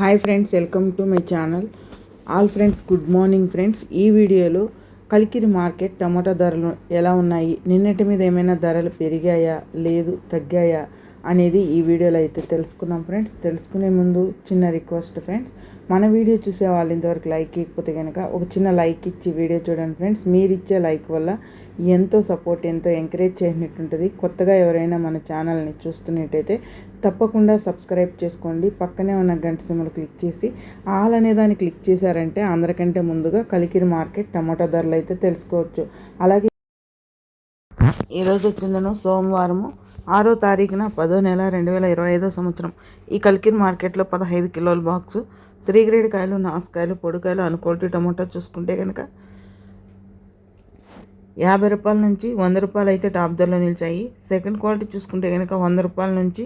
Hi friends welcome to my channel. All friends good morning friends. ఈ వీడియోలో Kalikiri market టమాటా ధరలు ఎలా ఉన్నాయి? నిన్నటి మీద ఏమైనా ధరలు పెరిగాయా? లేదు తగ్గాయా? అనేది ఈ వీడియోలో అయితే తెలుసుకున్నాం ఫ్రెండ్స్. తెలుసుకునే ముందు చిన్న రిక్వెస్ట్ ఫ్రెండ్స్. మన వీడియో చూసే వాళ్ళు ఇంతవరకు లైక్ ఇవ్వకపోతే కనుక ఒక చిన్న లైక్ ఇచ్చి వీడియో చూడండి ఫ్రెండ్స్. మీరు ఇచ్చే లైక్ వల్ల ఎంతో సపోర్ట్ ఎంతో ఎంకరేజ్ చేసినట్టుంటుంది. కొత్తగా ఎవరైనా మన ఛానల్ని చూస్తున్నట్టయితే తప్పకుండా సబ్స్క్రైబ్ చేసుకోండి. పక్కనే ఉన్న గంట సిమ్మలు క్లిక్ చేసి ఆల్ అనే దాన్ని క్లిక్ చేశారంటే అందరికంటే ముందుగా కలికిరి మార్కెట్ టమాటా ధరలు అయితే తెలుసుకోవచ్చు. అలాగే ఈరోజు వచ్చిందను సోమవారము. ఆరో తారీఖున పదో నెల రెండు వేల ఇరవై ఐదో సంవత్సరం. ఈ కల్కిన్ మార్కెట్లో పదహైదు కిలోల బాక్సు త్రీ గ్రేడ్ కాయలు నాసుకాయలు పొడికాయలు అనుకోటి టమోటా చూసుకుంటే కనుక యాభై రూపాయల నుంచి వంద రూపాయలు అయితే టాప్ ధరలో నిలిచాయి. సెకండ్ క్వాలిటీ చూసుకుంటే కనుక వంద రూపాయల నుంచి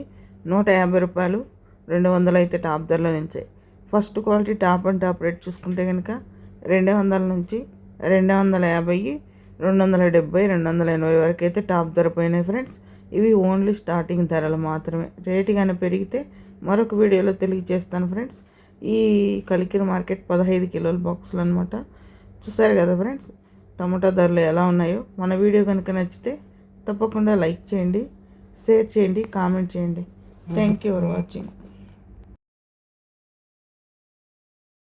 నూట యాభై రూపాయలు రెండు వందలు అయితే టాప్ ధరలో నిలిచాయి. First quality top and top rate చూసుకుంటే కనుక రెండు వందల నుంచి రెండు వందల యాభై రెండు వందల డెబ్బై రెండు వందల ఎనభై వరకు అయితే టాప్ ధర పోయినాయి ఫ్రెండ్స్. ఇవి ఓన్లీ స్టార్టింగ్ ధరలు మాత్రమే. రేటు కానీ పెరిగితే మరొక వీడియోలో తెలియజేస్తాను ఫ్రెండ్స్. ఈ కలికిరి మార్కెట్ పదహైదు కిలోల బాక్సులు అనమాట చూసారు కదా ఫ్రెండ్స్ టమాటా ధరలు ఎలా ఉన్నాయో. మన వీడియో కనుక నచ్చితే తప్పకుండా లైక్ చేయండి షేర్ చేయండి కామెంట్ చేయండి. Thank you for watching.